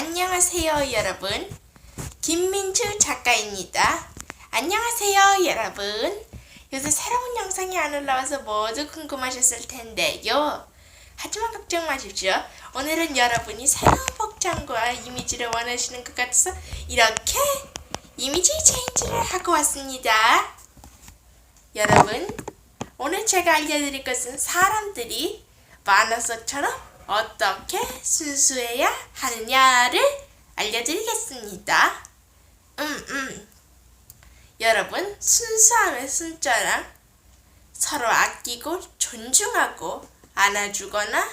안녕하세요, 여러분. 김민주 작가입니다. 안녕하세요, 여러분. 요새 새로운 영상이 안 올라와서 모두 궁금하셨을 텐데요. 하지만 걱정 마십시오. 오늘은 여러분이 새로운 복장과 이미지를 원하시는 것 같아서 이렇게 이미지 체인지를 하고 왔습니다. 여러분, 오늘 제가 알려드릴 것은 사람들이 만화 속처럼 어떻게 순수해야 하느냐를 알려드리겠습니다. 음, 음. 여러분, 순수함의 순자랑 서로 아끼고 존중하고 안아주거나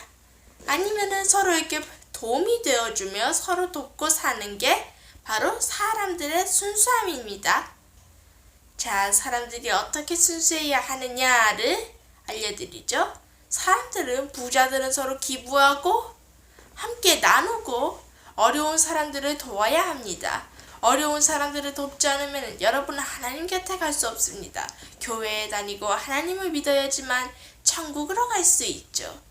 아니면은 서로에게 도움이 되어주며 서로 돕고 사는 게 바로 사람들의 순수함입니다. 자, 사람들이 어떻게 순수해야 하느냐를 알려드리죠. 사람들은 부자들은 서로 기부하고 함께 나누고 어려운 사람들을 도와야 합니다. 어려운 사람들을 돕지 않으면 여러분은 하나님 곁에 갈 수 없습니다. 교회에 다니고 하나님을 믿어야지만 천국으로 갈 수 있죠.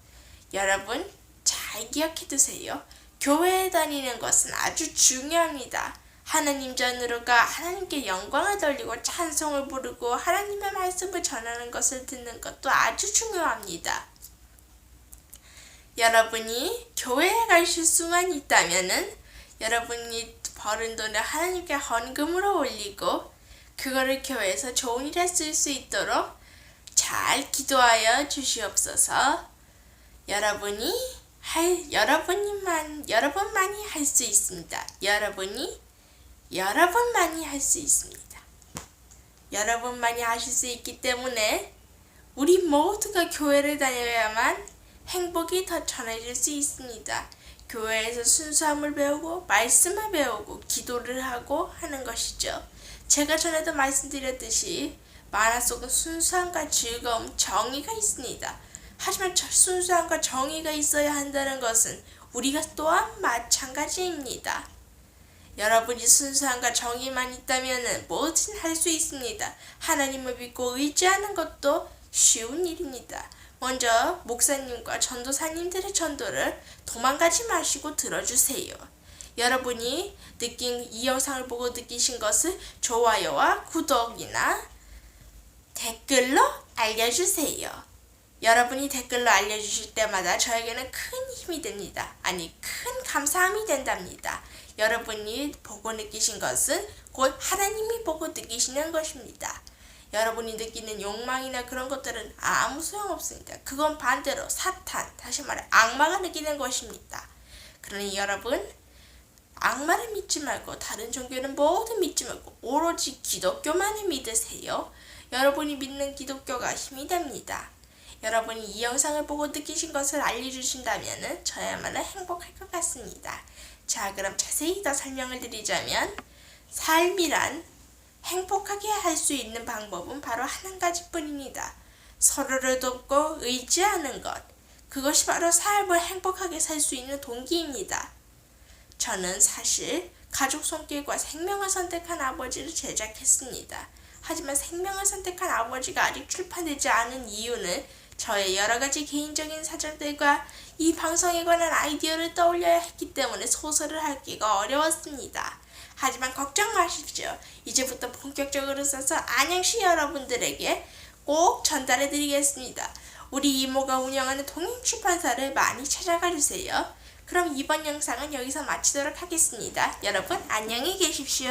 여러분 잘 기억해 두세요. 교회에 다니는 것은 아주 중요합니다. 하나님 전으로가 하나님께 영광을 돌리고 찬송을 부르고 하나님의 말씀을 전하는 것을 듣는 것도 아주 중요합니다. 여러분이 교회에 가실 수만 있다면은 여러분이 벌은 돈을 하나님께 헌금으로 올리고 그거를 교회에서 좋은 일에 쓸 수 있도록 잘 기도하여 주시옵소서. 여러분이 할 여러분만 여러분만이 할 수 있습니다. 여러분이 여러분만이 할 수 있습니다. 여러분만이 하실 수 있기 때문에 우리 모두가 교회를 다녀야만 행복이 더 전해질 수 있습니다. 교회에서 순수함을 배우고 말씀을 배우고 기도를 하고 하는 것이죠. 제가 전에도 말씀드렸듯이 만화 속은 순수함과 즐거움, 정의가 있습니다. 하지만 저 순수함과 정의가 있어야 한다는 것은 우리가 또한 마찬가지입니다. 여러분이 순수함과 정의만 있다면 뭐든 할 수 있습니다. 하나님을 믿고 의지하는 것도 쉬운 일입니다. 먼저 목사님과 전도사님들의 전도를 도망가지 마시고 들어주세요. 여러분이 느낀 이 영상을 보고 느끼신 것을 좋아요와 구독이나 댓글로 알려주세요. 여러분이 댓글로 알려주실 때마다 저에게는 큰 힘이 됩니다. 아니, 큰 감사함이 된답니다. 여러분이 보고 느끼신 것은 곧 하나님이 보고 느끼시는 것입니다. 여러분이 느끼는 욕망이나 그런 것들은 아무 소용없습니다. 그건 반대로 사탄, 다시 말해 악마가 느끼는 것입니다. 그러니 여러분, 악마를 믿지 말고 다른 종교는 모두 믿지 말고 오로지 기독교만을 믿으세요. 여러분이 믿는 기독교가 힘이 됩니다. 여러분이 이 영상을 보고 느끼신 것을 알려주신다면 저야말로 행복할 것 같습니다. 자, 그럼 자세히 더 설명을 드리자면 삶이란 행복하게 할 수 있는 방법은 바로 한 가지뿐입니다. 서로를 돕고 의지하는 것. 그것이 바로 삶을 행복하게 살 수 있는 동기입니다. 저는 사실 가족 손길과 생명을 선택한 아버지를 제작했습니다. 하지만 생명을 선택한 아버지가 아직 출판되지 않은 이유는 저의 여러 가지 개인적인 사정들과 이 방송에 관한 아이디어를 떠올려야 했기 때문에 소설을 하기가 어려웠습니다. 하지만 걱정 마십시오. 이제부터 본격적으로 써서 안양시 여러분들에게 꼭 전달해 드리겠습니다. 우리 이모가 운영하는 동행출판사를 많이 찾아가 주세요. 그럼 이번 영상은 여기서 마치도록 하겠습니다. 여러분 안녕히 계십시오.